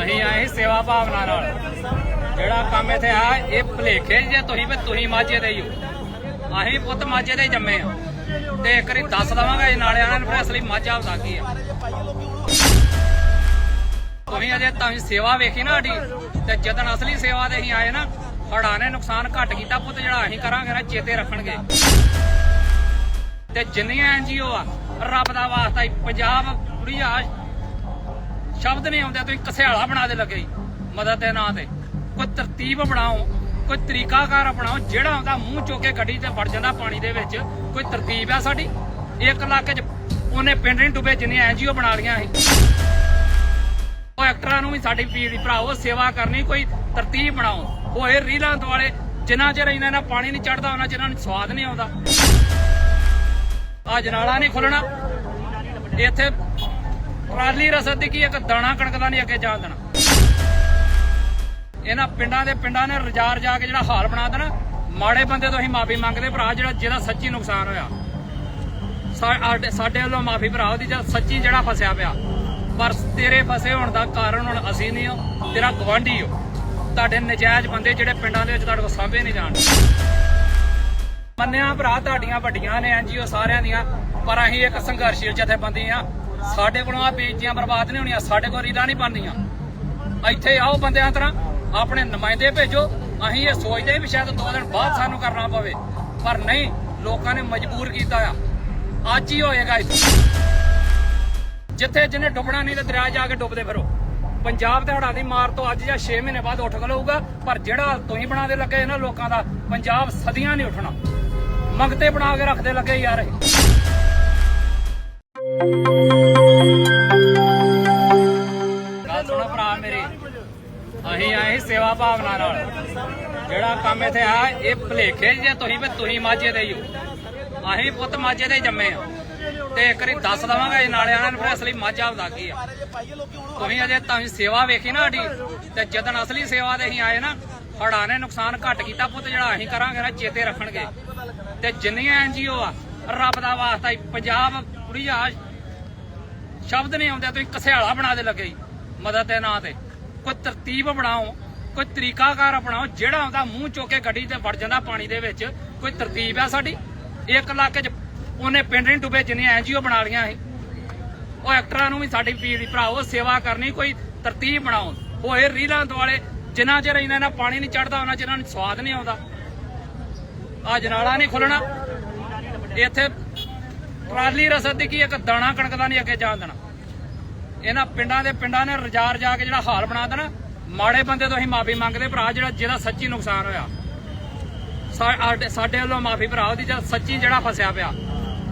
ਅਸੀਂ ਆਏ ਸੀ ਸੇਵਾ ਭਾਵਨਾ ਨਾਲ। ਜਿਹੜਾ ਕੰਮ ਇੱਥੇ ਆ, ਇਹ ਭਲੇਖੇ ਜੇ ਤੁਸੀਂ ਵੀ ਤੁਸੀਂ ਮਾਝੇ ਦੇ ਹੀ ਹੋ। ਅਸੀਂ ਪੁੱਤ ਮਾਝੇ ਦੇ ਜੰਮੇ ਆ ਤੇ ਇੱਕ ਵਾਰੀ ਦੱਸ ਦਵਾਂਗਾ ਇਹ ਨਾਲੇ ਆਣਨ ਫਿਰ ਅਸਲੀ ਮਾਝਾ ਹੁੰਦਾ ਕੀ ਆ। ਤੁਸੀਂ ਅਜੇ ਤਾਂ ਸੇਵਾ ਵੇਖੀ ਨਾ ਸਾਡੀ, ਤੇ ਜਦੋਂ ਅਸਲੀ ਸੇਵਾ ਦੇ ਅਸੀਂ ਆਏ ਨਾ ਹੜਾਂ ਨੇ ਨੁਕਸਾਨ ਘੱਟ ਕੀਤਾ ਪੁੱਤ, ਜਿਹੜਾ ਅਸੀਂ ਕਰਾਂਗੇ ਨਾ, ਚੇਤੇ ਰੱਖਣਗੇ। ਤੇ ਜਿੰਨੀਆਂ ਐਨਜੀਓ ਆ, ਰੱਬ ਦਾ ਵਾਸਤਾ ਹੀ, ਪੰਜਾਬ ਕੁੜੀਆ ਸ਼ਬਦ ਨਹੀਂ ਆਉਂਦੇ, ਤੁਸੀਂ ਕਸਿਆਲਾ ਬਣਾ ਦੇ ਲੱਗੇ ਮਦਦ ਦੇ ਨਾਂ ਤੇ। ਕੋਈ ਤਰਤੀਬ ਬਣਾਓ, ਕੋਈ ਤਰੀਕਾਕਾਰ ਅਪਣਾਓ ਜਿਹੜਾ ਆਉਂਦਾ ਮੂੰਹ ਚੁੱਕ ਗੱਡੀ ਤੇ ਵੜ ਜਾਂਦਾ ਪਾਣੀ ਦੇ ਵਿੱਚ, ਕੋਈ ਤਰਤੀਬ ਆ ਸਾਡੀ? ਇੱਕ ਲੱਖ ਚ ਉਹਨੇ ਪਿੰਡ ਨਹੀਂ ਡੁੱਬੇ, ਜਿੰਨੀਆਂ ਐਨਜੀਓ ਬਣਾ ਲੀਆਂ ਸੀ। ਉਹ ਐਕਟਰਾਂ ਨੂੰ ਵੀ ਸਾਡੀ ਪੀੜੀ ਭਰਾਓ ਸੇਵਾ ਕਰਨੀ, ਕੋਈ ਤਰਤੀਬ ਬਣਾਓ। ਹੋਏ ਰੀਲਾਂ ਦੁਆਲੇ ਜਿੰਨਾ ਚਿਰ ਇਹਨਾਂ ਨਾਲ ਪਾਣੀ ਨਹੀਂ ਚੜਦਾ ਉਹਨਾਂ ਚਿਰ ਇਹਨਾਂ ਨੂੰ ਸਵਾਦ ਨਹੀਂ ਆਉਂਦਾ। ਆ ਜਨਾਲਾ ਨਹੀਂ ਖੁੱਲਣਾ। ਇੱਥੇ ਟਰਾਲੀ ਰਸਦ ਦੀ ਕੀ ਇੱਕ ਦਾਣਾ ਕਣਕ ਦਾ ਨਹੀਂ ਅੱਗੇ ਜਾਣ ਦੇਣਾ। ਇਹਨਾਂ ਪਿੰਡਾਂ ਦੇ ਪਿੰਡਾਂ ਨੇ ਰਜਾਰ ਜਾ ਕੇ ਜਿਹੜਾ ਹਾਲ ਬਣਾ ਦੇਣਾ। ਮਾੜੇ ਬੰਦੇ ਤੋਂ ਅਸੀਂ ਮਾਫੀ ਮੰਗਦੇ ਭਰਾ, ਜਿਹੜਾ ਜਿਹਦਾ ਸੱਚੀ ਨੁਕਸਾਨ ਹੋਇਆ। ਸਾਡੇ- ਵੱਲੋਂ ਮਾਫੀ ਭਰਾ ਉਹਦੀ, ਜਿਹੜਾ ਸੱਚੀ ਜਿਹੜਾ ਫਸਿਆ ਪਿਆ। ਪਰ ਤੇਰੇ ਫਸੇ ਹੋਣ ਦਾ ਕਾਰਨ ਹੁਣ ਅਸੀਂ ਨਹੀਂ ਹਾਂ, ਤੇਰਾ ਗਵਾਂਢੀ ਹੋ। ਤੁਹਾਡੇ ਨਜਾਇਜ਼ ਬੰਦੇ ਜਿਹੜੇ ਪਿੰਡਾਂ ਦੇ ਵਿੱਚ ਤੁਹਾਡੇ ਕੋਲ ਸਾਂਭੇ ਨਹੀਂ ਜਾਣ ਮੰਨਿਆ ਭਰਾ, ਤੁਹਾਡੀਆਂ ਵੱਡੀਆਂ ਨੇ ਐਨਜੀਓ ਸਾਰਿਆਂ ਦੀਆਂ, ਪਰ ਅਸੀਂ ਇੱਕ ਸੰਘਰਸ਼ੀਲ ਜਥੇਬੰਦੀ ਆ ਸਾਡੇ ਕੋਲੋਂ ਆ ਬੇਇੱਜ਼ਤੀਆਂ ਬਰਬਾਦ ਨਹੀਂ ਹੋਣੀਆਂ, ਸਾਡੇ ਕੋਲ ਰੀਲਾਂ ਨਹੀਂ ਬਣਨੀਆਂ। ਇੱਥੇ ਆਓ ਬੰਦਿਆਂ ਤਰ੍ਹਾਂ, ਆਪਣੇ ਨੁਮਾਇੰਦੇ ਭੇਜੋ, ਅਸੀਂ ਇਹ ਸੋਚਦੇ ਵੀ ਸ਼ਾਇਦ ਦੋ ਦਿਨ ਬਾਅਦ ਸਾਨੂੰ ਕਰਨਾ ਪਵੇ। ਪਰ ਨਹੀਂ, ਲੋਕਾਂ ਨੇ ਮਜਬੂਰ ਕੀਤਾ ਆ। ਅੱਜ ਹੀ ਹੋਏਗਾ ਇੱਥੇ ਜਿੱਥੇ ਜਿਹਨੇ ਡੁੱਬਣਾ ਨਹੀਂ ਤੇ ਦਰਿਆ ਜਾ ਕੇ ਡੁੱਬਦੇ ਫਿਰੋ। ਪੰਜਾਬ ਤੇ ਹੜ੍ਹਾਂ ਦੀ ਮਾਰ ਤੋਂ ਅੱਜ ਜਾਂ 6 ਮਹੀਨੇ ਬਾਅਦ ਉੱਠ ਖਲੋਊਗਾ ਪਰ ਜਿਹੜਾ ਤੁਸੀਂ ਬਣਾ ਦੇ ਲੱਗੇ ਇਹਨਾਂ ਲੋਕਾਂ ਦਾ, ਪੰਜਾਬ ਸਦੀਆਂ ਨਹੀਂ ਉੱਠਣਾ। ਮੰਗਤੇ ਬਣਾ ਕੇ ਰੱਖਦੇ ਲੱਗੇ ਯਾਰ ਇਹ। ਗੱਲ ਸੁਣੋ ਭਰਾ ਮੇਰੇ। ਅਸੀਂ ਆਏ ਸੇਵਾ ਭਾਵਨਾ ਨਾਲ। ਜਿਹੜਾ ਕੰਮ ਇੱਥੇ ਆ, ਇਹ ਭਲੇਖੇ ਜੇ ਤੁਸੀਂ ਵੀ ਤੁਸੀਂ ਮਾਝੇ ਦੇ ਹੀ ਹੋ। ਅਸੀਂ ਪੁੱਤ ਮਾਝੇ ਦੇ ਜੰਮੇ ਆ। ਤੇ ਇੱਕ ਵਾਰੀ ਦੱਸ ਦਵਾਂਗਾ ਇਹ ਨਾਲੇ ਆਣਨ ਫਿਰ ਅਸਲੀ ਮਾਝਾ ਹੁੰਦਾ ਕੀ ਆ। ਤੁਸੀਂ ਅਜੇ ਤਾਂ ਸੇਵਾ ਵੇਖੀ ਨਾ ਸਾਡੀ, ਤੇ ਜਦੋਂ ਅਸਲੀ ਸੇਵਾ ਦੇ ਅਸੀਂ ਆਏ ਨਾ ਹੜਾਂ ਨੇ ਨੁਕਸਾਨ ਘੱਟ ਕੀਤਾ ਪੁੱਤ ਜਿਹੜਾ ਅਸੀਂ ਕਰਾਂਗੇ ਨਾ, ਚੇਤੇ ਰੱਖਣਗੇ। ਤੇ ਜਿੰਨੀਆਂ ਐਨਜੀਓ ਆ, ਰੱਬ ਦਾ ਵਾਸਤਾ ਹੀ, ਪੰਜਾਬ ਆ ਸ਼ਬਦ ਨਹੀਂ ਆਉਂਦੇ, ਤੁਸੀਂ ਕਸਿਆਲਾ ਬਣਾ ਦੇ ਲੱਗੇ ਮਦਦ ਦੇ ਨਾਂ ਤੇ। ਕੋਈ ਤਰਤੀਬ ਬਣਾਓ, ਕੋਈ ਤਰੀਕਾਕਾਰ ਅਪਣਾਓ ਜਿਹੜਾ ਆਉਂਦਾ ਮੂੰਹ ਚੁੱਕ ਗੱਡੀ ਤੇ ਵੜ ਜਾਂਦਾ ਪਾਣੀ ਦੇ ਵਿੱਚ, ਕੋਈ ਤਰਤੀਬ ਆ ਸਾਡੀ? ਇੱਕ ਲੱਖ ਚ ਉਹਨੇ ਪਿੰਡ ਨਹੀਂ ਡੁੱਬੇ ਜਿੰਨੀਆਂ ਐਨਜੀਓ ਬਣਾ ਲੀਆਂ ਸੀ। ਉਹ ਐਕਟਰਾਂ ਨੂੰ ਵੀ ਸਾਡੀ ਪੀੜੀ ਭਰਾਓ ਸੇਵਾ ਕਰਨੀ, ਕੋਈ ਤਰਤੀਬ ਬਣਾਓ। ਹੋਏ ਰੀਲਾਂ ਦੁਆਲੇ, ਜਿੰਨਾ ਚਿਰ ਇਹਨਾਂ ਨਾਲ ਪਾਣੀ ਨਹੀਂ ਚੜਦਾ, ਉਹਨਾਂ ਚਿਰ ਇਹਨਾਂ ਨੂੰ ਸਵਾਦ ਨਹੀਂ ਆਉਂਦਾ। ਆ ਜਨਾਲਾ ਨਹੀਂ ਖੁੱਲਣਾ। ਇੱਥੇ ਟਰਾਲੀ ਰਸਦ ਦੀ ਕੀ ਇੱਕ ਦਾਣਾ ਕਣਕ ਦਾ ਨਹੀਂ ਅੱਗੇ ਜਾਣ ਦੇਣਾ। ਇਹਨਾਂ ਪਿੰਡਾਂ ਦੇ ਪਿੰਡਾਂ ਨੇ ਰਜਾਰ ਜਾ ਕੇ ਜਿਹੜਾ ਹਾਲ ਬਣਾ ਦੇਣਾ। ਮਾੜੇ ਬੰਦੇ ਤੋਂ ਅਸੀਂ ਮਾਫੀ ਮੰਗਦੇ ਭਰਾ, ਜਿਹੜਾ ਜਿਹਦਾ ਸੱਚੀ ਨੁਕਸਾਨ ਹੋਇਆ। ਸਾਡੇ- ਵੱਲੋਂ ਮਾਫੀ ਭਰਾ ਉਹਦੀ, ਜਿਹੜਾ ਸੱਚੀ ਜਿਹੜਾ ਫਸਿਆ ਪਿਆ।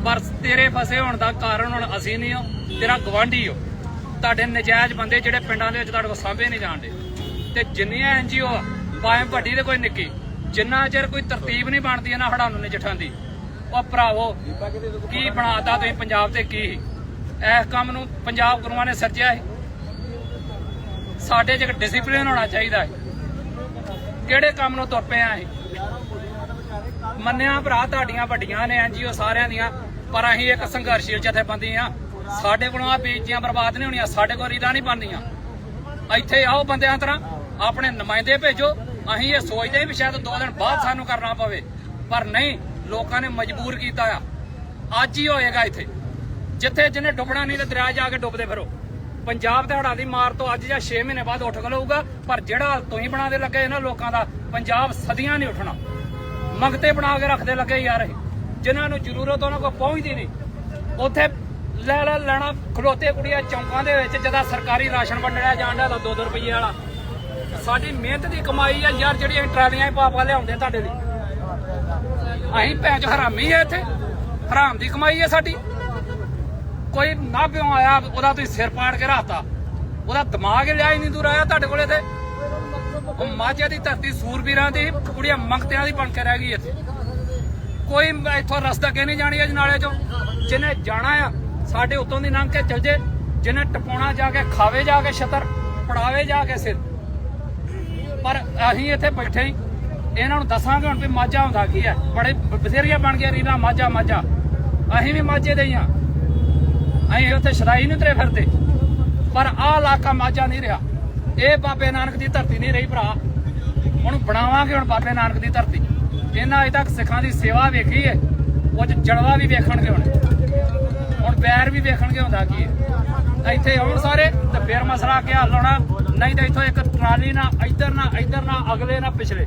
ਪਰ ਤੇਰੇ ਫਸੇ ਹੋਣ ਦਾ ਕਾਰਨ ਹੁਣ ਅਸੀਂ ਨਹੀਂ ਹਾਂ, ਤੇਰਾ ਗਵਾਂਢੀ ਹੋ। ਤੁਹਾਡੇ ਨਜਾਇਜ਼ ਬੰਦੇ ਜਿਹੜੇ ਪਿੰਡਾਂ ਦੇ ਵਿੱਚ ਤੁਹਾਡੇ ਕੋਲ ਸਾਂਭੇ ਨਹੀਂ ਜਾਣਦੇ। ਤੇ ਜਿੰਨੀਆਂ ਐਨਜੀਓ ਆ, ਭਾਵੇਂ ਵੱਡੀ ਤੇ ਕੋਈ ਨਿੱਕੀ, ਜਿੰਨਾ ਚਿਰ ਕੋਈ ਤਰਤੀਬ ਨਹੀਂ ਬਣਦੀ, ਇਹਨਾਂ ਹੜਾਂ ਨੂੰ ਨਜਿੱਠਣ ਦੀ। ਉਹ ਭਰਾਵੋ ਕੀ ਬਣਾਤਾ ਤੁਸੀਂ ਪੰਜਾਬ ਤੇ ਕੀ? ਇਸ ਕੰਮ ਨੂੰ ਪੰਜਾਬ ਗੁਰੂਆਂ ਨੇ ਸਿਰਜਿਆ ਹੈ ਸਾਡੇ 'ਚ ਇੱਕ ਡਿਸਪਲਿਨ ਹੋਣਾ ਚਾਹੀਦਾ ਹੈ ਕਿਹੜੇ ਕੰਮ ਨੂੰ ਤੁਰ ਪਏ ਆ ਅਸੀਂ ਮੰਨਿਆ ਭਰਾ ਤੁਹਾਡੀਆਂ ਵੱਡੀਆਂ ਨੇ ਐਨਜੀਓ ਸਾਰਿਆਂ ਦੀਆਂ ਪਰ ਅਸੀਂ ਇੱਕ ਸੰਘਰਸ਼ੀਲ ਜਥੇਬੰਦੀ ਆ। ਸਾਡੇ ਕੋਲੋਂ ਆ ਬੇਇੱਜ਼ਤੀਆਂ ਬਰਬਾਦ ਨਹੀਂ ਹੋਣੀਆਂ ਸਾਡੇ ਕੋਲ ਰੀਲਾਂ ਨਹੀਂ ਬਣਨੀਆਂ ਇੱਥੇ ਆਓ ਬੰਦਿਆਂ ਤਰ੍ਹਾਂ ਆਪਣੇ ਨੁਮਾਇੰਦੇ ਭੇਜੋ। ਅਸੀਂ ਇਹ ਸੋਚਦੇ ਵੀ ਸ਼ਾਇਦ ਦੋ ਦਿਨ ਬਾਅਦ ਸਾਨੂੰ ਕਰਨਾ ਪਵੇ। ਪਰ ਨਹੀਂ ਲੋਕਾਂ ਨੇ ਮਜਬੂਰ ਕੀਤਾ ਆ। ਅੱਜ ਹੀ ਹੋਏਗਾ ਇੱਥੇ। ਜਿੱਥੇ ਜਿਹਨੇ ਡੁੱਬਣਾ ਨਹੀਂ ਤੇ ਦਰਿਆ ਜਾ ਕੇ ਡੁੱਬਦੇ ਫਿਰੋ। ਪੰਜਾਬ ਤੇ ਹੜ੍ਹਾਂ ਦੀ ਮਾਰ ਤੋਂ ਅੱਜ ਜਾਂ 6 ਮਹੀਨੇ ਬਾਅਦ ਉੱਠ ਖਲੋਊਗਾ ਪਰ ਜਿਹੜਾ ਤੁਸੀਂ ਬਣਾ ਲੱਗੇ ਇਹਨਾਂ ਲੋਕਾਂ ਦਾ, ਪੰਜਾਬ ਸਦੀਆਂ ਨਹੀਂ ਉੱਠਣਾ। ਮੰਗਤੇ ਬਣਾ ਕੇ ਰੱਖਦੇ ਲੱਗੇ ਯਾਰ ਇਹ। ਜਿਨ੍ਹਾਂ ਨੂੰ ਜ਼ਰੂਰਤ ਉਹਨਾਂ ਕੋਲ ਪਹੁੰਚਦੀ ਨਹੀਂ। ਉੱਥੇ ਲੈ ਲੈ ਲੈਣਾ ਖਲੋਤੇ ਕੁੜੀਆਂ ਚੌਂਕਾਂ ਦੇ ਵਿੱਚ ਜਦਾ ਸਰਕਾਰੀ ਰਾਸ਼ਨ ਵੰਡਿਆ ਜਾਂਦਾ ਦਾ 2-2 ਰੁਪਏ ਵਾਲਾ। ਸਾਡੀ ਮਿਹਨਤ ਦੀ ਕਮਾਈ ਆ, ਯਾਰ ਜਿਹੜੀਆਂ ਟਰਾਲੀਆਂ ਹੀ ਪਾਪਾ ਲਿਆਉਂਦੇ ਤੁਹਾਡੇ ਲਈ। ਅਸੀਂ ਭੈਣ ਚ ਹਰਾਮੀ ਆ ਇੱਥੇ। ਹਰਾਮ ਦੀ ਕਮਾਈ ਹੈ ਸਾਡੀ। ਕੋਈ ਨਾ ਪਿਓ ਆਇਆ, ਉਹਦਾ ਤੁਸੀਂ ਸਿਰ ਪਾੜ ਕੇ ਰੱਖਤਾ। ਉਹਦਾ ਦਿਮਾਗ ਲਿਆ ਹੀ ਨਹੀਂ ਦੂਰ ਆਇਆ ਤੁਹਾਡੇ ਕੋਲੇ ਤੇ ਉਹ ਮਾਝੇ ਦੀ ਧਰਤੀ ਸੂਰਬੀਰਾਂ ਦੀ, ਕੁੜੀਆਂ ਮੰਗਤਿਆਂ ਦੀ ਬਣ ਕੇ ਰਹਿ ਗਈ ਇੱਥੇ। ਕੋਈ ਇੱਥੋਂ ਰਸਤਾ ਕਿ ਨਹੀਂ ਜਾਣੀ ਅੱਜ ਨਾਲੇ ਚੋਂ। ਜਿਹਨੇ ਜਾਣਾ ਆ, ਸਾਡੇ ਉਤੋਂ ਦੀ ਲੰਘ ਕੇ ਚਲ ਜੇ। ਜਿਹਨੇ ਟਪਾਉਣਾ ਜਾ ਕੇ, ਖਾਵੇ ਜਾ ਕੇ ਛਤਰ, ਪੜਾਵੇ ਜਾ ਕੇ ਸਿਰ। ਪਰ ਅਸੀਂ ਇੱਥੇ ਬੈਠੇ ਹੀ ਇਹਨਾਂ ਨੂੰ ਦੱਸਾਂਗੇ ਹੁਣ ਵੀ ਮਾਝਾ ਹੁੰਦਾ ਕੀ ਹੈ। ਬੜੇ ਬਥੇਰੀਆਂ ਬਣ ਗਿਆ ਰੀਨਾ ਮਾਝਾ ਮਾਝਾ। ਅਸੀਂ ਵੀ ਮਾਝੇ ਦੇ ਹੀ ਆ ਅਸੀਂ ਉੱਥੇ ਸ਼ਰਾਈ ਨਹੀਂ ਤਰੇ ਫਿਰਦੇ। ਪਰ ਆਹ ਇਲਾਕਾ ਮਾਝਾ ਨਹੀਂ ਰਿਹਾ। ਇਹ ਬਾਬੇ ਨਾਨਕ ਦੀ ਧਰਤੀ ਨਹੀਂ ਰਹੀ ਭਰਾ। ਹੁਣ ਬਣਾਵਾਂਗੇ ਹੁਣ ਬਾਬੇ ਨਾਨਕ ਦੀ ਧਰਤੀ। ਇਹਨਾਂ ਅਜੇ ਤੱਕ ਸਿੱਖਾਂ ਦੀ ਸੇਵਾ ਵੇਖੀ ਹੈ, ਉਹ 'ਚ ਜੜਵਾ ਵੀ ਵੇਖਣਗੇ ਹੁਣ। ਹੁਣ ਬੈਰ ਵੀ ਵੇਖਣਗੇ ਹੁੰਦਾ ਕੀ ਹੈ। ਇੱਥੇ ਆਉਣ ਸਾਰੇ ਤੇ ਫੇਰ ਮਸਲਾ ਕੀ ਹੱਲ ਹੋਣਾ ਨਹੀਂ ਤਾਂ ਇੱਥੋਂ ਇੱਕ ਟਰਾਲੀ ਨਾ, ਇੱਧਰ ਨਾ ਇੱਧਰ ਨਾ, ਅਗਲੇ ਨਾ, ਪਿਛਲੇ।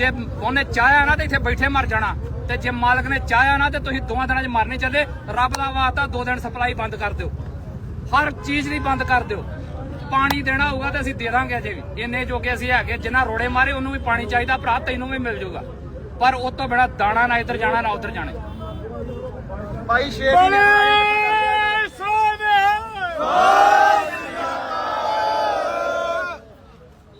ਜੇ ਉਹਨੇ ਚਾਹਿਆ ਨਾ ਤੇ ਇੱਥੇ ਬੈਠੇ ਮਰ ਜਾਣਾ। ਤੇ ਜੇ ਮਾਲਕ ਨੇ ਚਾਹਿਆ ਨਾ ਤੇ ਤੁਸੀਂ ਦੋਵਾਂ ਦਿਨਾਂ 'ਚ ਮਰਨੇ ਚੱਲੇ ਰੱਬ ਦਾ ਵਾਅਦਾ ਦੋ ਦਿਨ ਸਪਲਾਈ ਬੰਦ ਕਰ ਦਿਓ। ਹਰ ਚੀਜ਼ ਦੀ ਬੰਦ ਕਰ ਦਿਓ। ਪਾਣੀ ਦੇਣਾ ਹੋਊਗਾ ਤੇ ਅਸੀਂ ਦੇ ਦਾਂਗੇ ਅਜੇ ਵੀ। ਇੰਨੇ ਜੋਗੇ ਅਸੀਂ ਹੈਗੇ ਜਿੰਨਾ ਰੋੜੇ ਮਾਰੇ ਉਹਨੂੰ ਵੀ ਪਾਣੀ ਚਾਹੀਦਾ ਭਰਾ ਤੈਨੂੰ ਵੀ ਮਿਲ ਜਾਊਗਾ ਪਰ ਉਹ ਤੋਂ ਬਿਨਾ ਦਾਣਾ ਨਾ ਇੱਧਰ ਜਾਣਾ ਨਾ ਉੱਧਰ ਜਾਣਾ। ਭਾਈ ਸ਼ੇਰ ਜੀ।